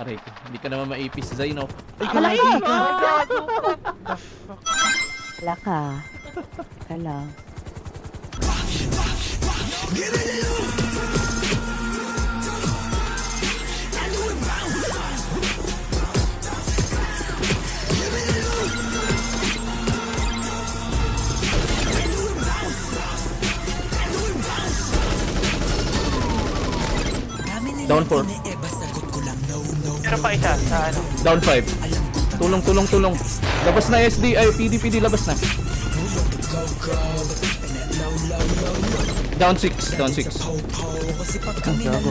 Aray ko, hindi ka naman maipis, Zaino. Ay, Malaki kalaki ka! ka! Wala ka. Ka lang. Down 4. Meron pa isa sa ano. Down 5. Tulong, tulong, tulong. Labas na SD, ay PD, PD, labas na. Down 6, down 6. Ang gago.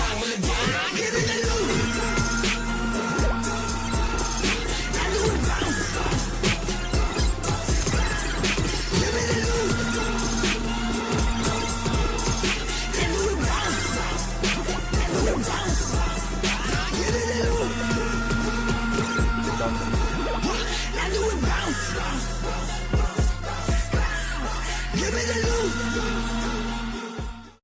house.